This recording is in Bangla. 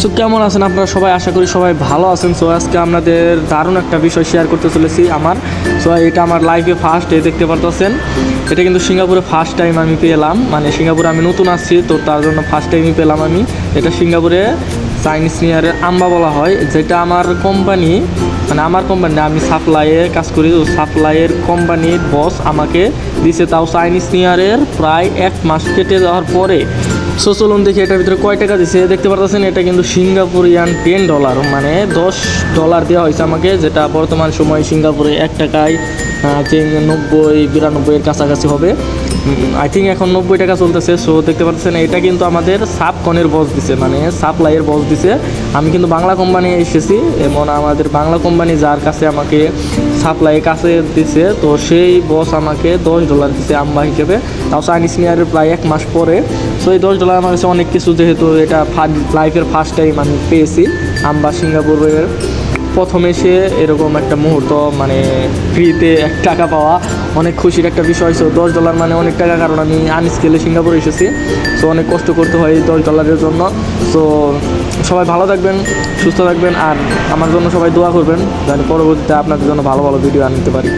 সো কেমন আছেন আপনারা সবাই? আশা করি সবাই ভালো আছেন। সো আজকে আপনাদের দারুণ একটা বিষয় শেয়ার করতে চলেছি আমার। সো এটা আমার লাইফে ফার্স্ট এ দেখতে পারতেছেন। এটা কিন্তু সিঙ্গাপুরে ফার্স্ট টাইম আমি পেলাম। মানে সিঙ্গাপুরে আমি নতুন আসছি তো তার জন্য ফার্স্ট টাইমই পেলাম আমি। এটা সিঙ্গাপুরে চাইনিজ নিয়ারের আম্বা বলা হয়। যেটা আমার কোম্পানি মানে আমার কোম্পানি আমি সাপ্লাইয়ে কাজ করি। তো সাপ্লাইয়ের কোম্পানির বস আমাকে দিছে। তাও চাইনিজ নিয়ারের প্রায় এক মাস কেটে যাওয়ার পরে সো চলুন দেখি এটার ভিতরে কয় টাকা দিছে? দেখতে পারতেছেন, এটা কিন্তু সিঙ্গাপুরিয়ান টেন ডলার মানে দশ ডলার দেওয়া হয়েছে আমাকে, যেটা বর্তমান সময় সিঙ্গাপুরে এক টাকায় নব্বই বিরানব্বইয়ের কাছাকাছি হবে। আই থিঙ্ক এখন নব্বই টাকা চলতেছে সো দেখতে পাচ্ছেন এটা কিন্তু আমাদের সাব কনের বস দিছে মানে সাপ্লাইয়ের বস দিছে। আমি কিন্তু বাংলা কোম্পানি এসেছি, এবং আমাদের বাংলা কোম্পানি যার কাছে আমাকে সাপ্লাই কাছে দিছে, তো সেই বস আমাকে দশ ডলার দিছে আম্বা হিসেবে। তাও চাইনিজ নিয়ারের প্রায় এক মাস পরে। সো এই দশ ডলার আমার কাছে অনেক কিছু, যেহেতু এটা লাইফের ফার্স্ট টাইম আমি পেয়েছি আম্বা সিঙ্গাপুরের প্রথম এসে এরকম একটা মুহূর্ত মানে ফ্রিতে এক টাকা পাওয়া, অনেক খুশির একটা বিষয় সো দশ ডলার মানে অনেক টাকা, কারণ আমি আনস্কেলে সিঙ্গাপুরে এসেছি। সো অনেক কষ্ট করতে হয় এই দশ ডলারের জন্য। সো সবাই ভালো থাকবেন, সুস্থ থাকবেন, আর আমার জন্য সবাই দোয়া করবেন, যেন পরবর্তীতে আপনাদের জন্য ভালো ভালো ভিডিও আনতে পারি।